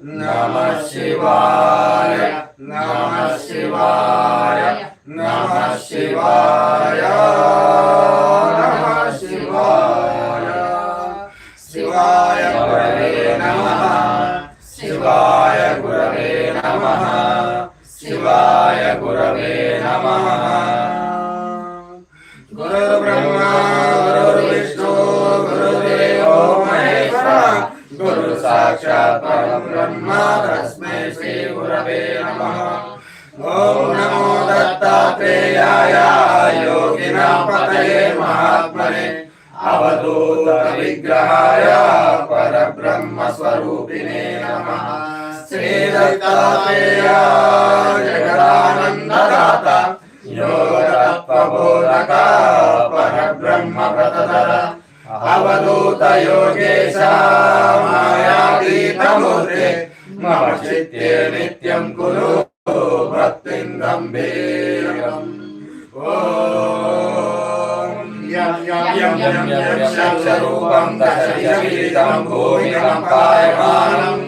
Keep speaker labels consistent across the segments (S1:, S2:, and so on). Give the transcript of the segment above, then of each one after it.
S1: నమ శివాయ నమ శివాయ నమ శివాయ నమ శివాయ
S2: శివాయ
S1: గురవే నమ శివాయ గురవే నమ శివాయ గురవే నమ साक्षात् ब्रह्म तस्मै श्रीगुरवे नमः।
S3: ॐ नमो दत्तात्रेयाय योगिनापतये महात्मने। अवधूतविग्रहाय परब्रह्मस्वरूपिणे नमः। श्रीदत्तात्रेया जगदानन्ददाता। योगप्रबोधका परब्रह्मप्रतधर।
S1: अवधूतयोगेशा మూర్తే
S3: నమశ్చిత్యే నిత్యం కురు
S1: భక్తిం
S3: గంభీరం రూపం దశరీతం భూమికం కాయమానం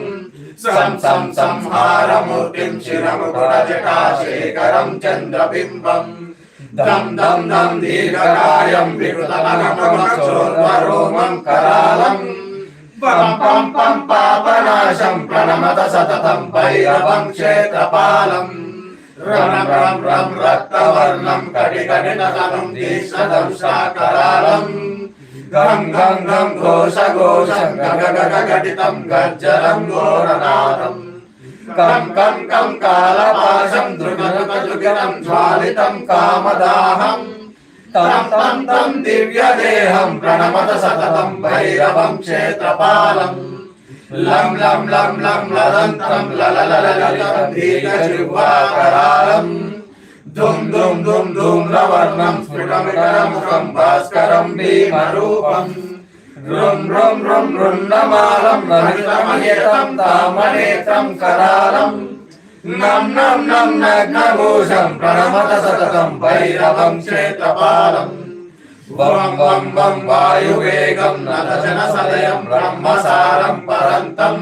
S3: సం సం సంహారమూర్తిం శిరముకురజటాశేఖరం చంద్రబింబం
S1: దం దం దం దీర్ఘకాయం వికృతమగమగోర్వరోమం కరాళం
S3: పం పం పాపనాశం ప్రణమత సతతం భైరవం క్షేత్రపాలం రణం రం రం రక్తవర్ణం కటికటినతనం దీక్షతం సాకరాలం
S1: గం గం గం ఘోష ఘోషం గగగటితం గర్జరం ఘోరనాథం
S3: కం కం కం కాలపాశం దృగ దృగ జ్వాలితం కామదాహం
S1: तं तं तं दिव्यदेहं प्रणमत सततं भैरवं क्षेत्रपालम् लं लं लं लं लदन्तं लललललितं दीर्घजिह्वाकरालम्
S3: धुं धुं धुं धूम्रवर्णं स्फुटमिकरमुखं भास्करं भीमरूपम्
S1: నం నం నం నగ్నభూషం ప్రణమత సతతం భైరవం క్షేత్రపాలం
S3: వం వం వం వాయువేగం నదజన సదయం బ్రహ్మసారం పరంతం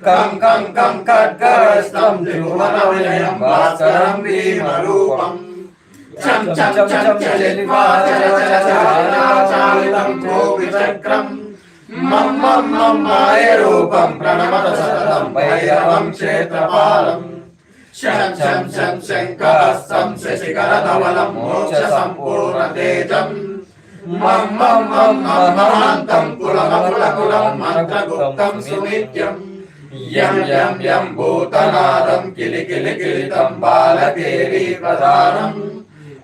S1: కం కం కం ఖడ్గరస్తం త్రిభువన వినయం భాస్కరం భీమరూపం
S3: చం చం చం చలిత్వా చల చల చల చాలితం కోపి చక్రం మాయరూపం ప్రణమత సతతం భైరవం క్షేత్రపాలం. శం శం శంకరస్తం శశికరధవలం మోక్ష సంపూర్ణ తేజం
S1: మం మం మహాంతం కులమకుల కులం మంత్రగుప్తం సునిత్యం. యం యం యం భూతనాదం కిలి కిలి కిలితం బాలకేరీ ప్రధానం.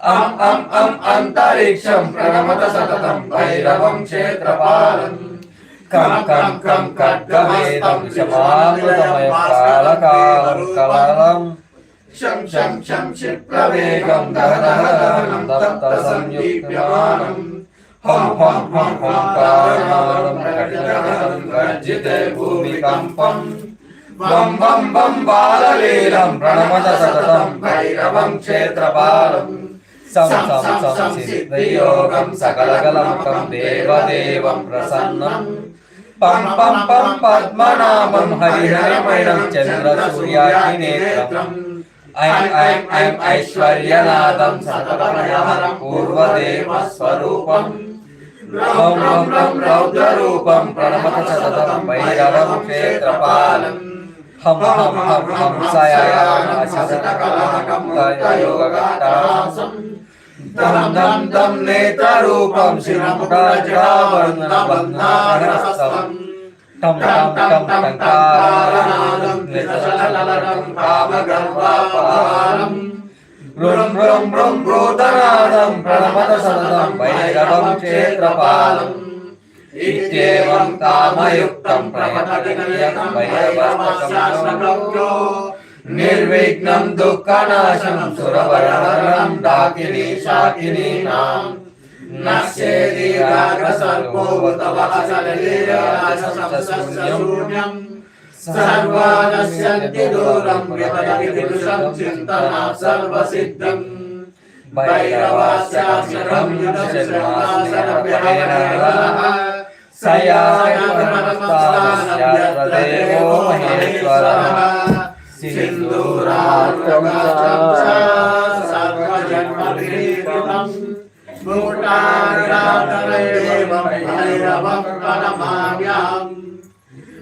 S1: అం అం అం అంతరిక్షం ప్రణమత సతతం భైరవం క్షేత్రపాలం.
S3: కంకం కంకడ్గవేదం శమానిలయం కాలకాలం కలలం శం శం శం క్షిప్రవేగం దహనహరం సంయుక్తమానం
S1: హం హం హం హం కారణం కటికరం గర్జితే భూమికంపం
S3: బాలలీలం సతతం భైరవం క్షేత్రపాలం
S1: సంసిద్ధియోగం సకలగలంకం దేవదేవం ప్రసన్నం పం పం పం పద్మనామం హరిహరమణం చంద్ర సూర్యాది నేత్రం ఐం ఐం ఐం ఐశ్వర్యనాదం సకలమయహరం పూర్వదేవ స్వరూపం
S3: రౌం రౌం రౌం రౌద్రరూపం ప్రణమత సతతం వైరవం క్షేత్రపాలం
S1: హం హం హం హం దం దం దం నేతరూపం శిరముఖజావర్ణబంధారస్తం తం తం తం తం తారణాలం నిశలలలం కామగర్వాపారం రుం
S3: కామయుక్తం ప్రణమద
S1: నిర్విఘ్నం దుఃఖనాశనం సురవరహరణం డాకిని శాకిని నాం నశ్యేది రాగసర్గోవతవహసనీరాజసంసూన్యం సర్వానశ్యంతి దూరం విపదవి పురుషం చింతనా సర్వసిద్ధం భైరవాస్యాశ్రమం యుదశర్వాసనభ్యయనరహ
S3: సయాయ మనమస్తానభ్యత్రదేవో మహేశ్వరః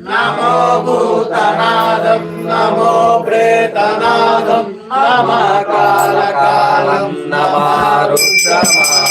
S3: नमो भूतनादं नमो प्रेतनादं नमः कालकालं नमः रुद्रमा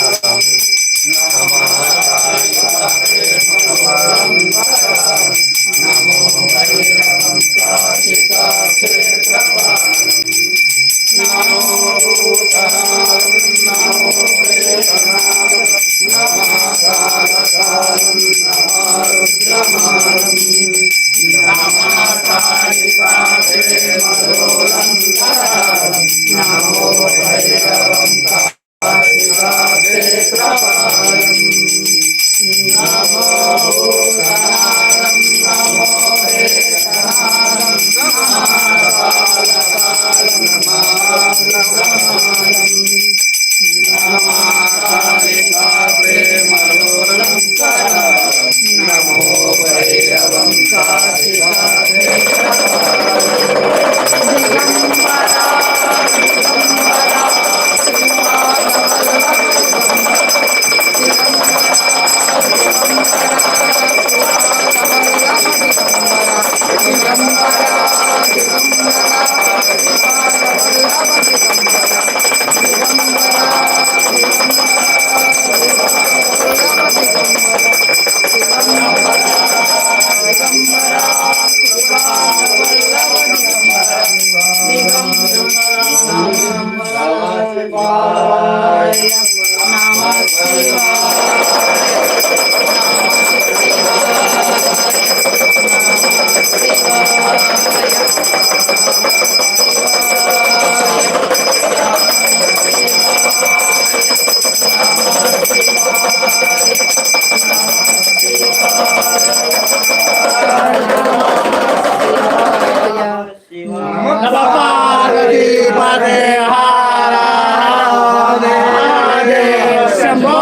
S4: శంభో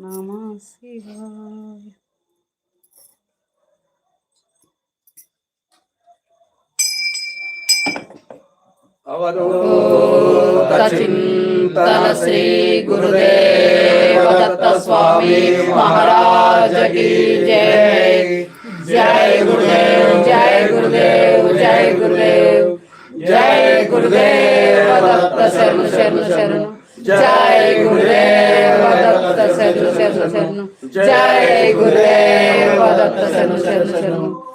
S4: नमः शिवाय
S2: गुरुदेव
S4: श्रीगुरुदेव दत्तस्वामी महाराज की जय जय गुरुदेव जय गुरुदेव जय गुरुदेव जय गुरुदेव दत्त शरण शरण शरण जय गुरुदेव दत्त सनु सनु सनु जय गुरुदेव दत्त सनु सनु सनु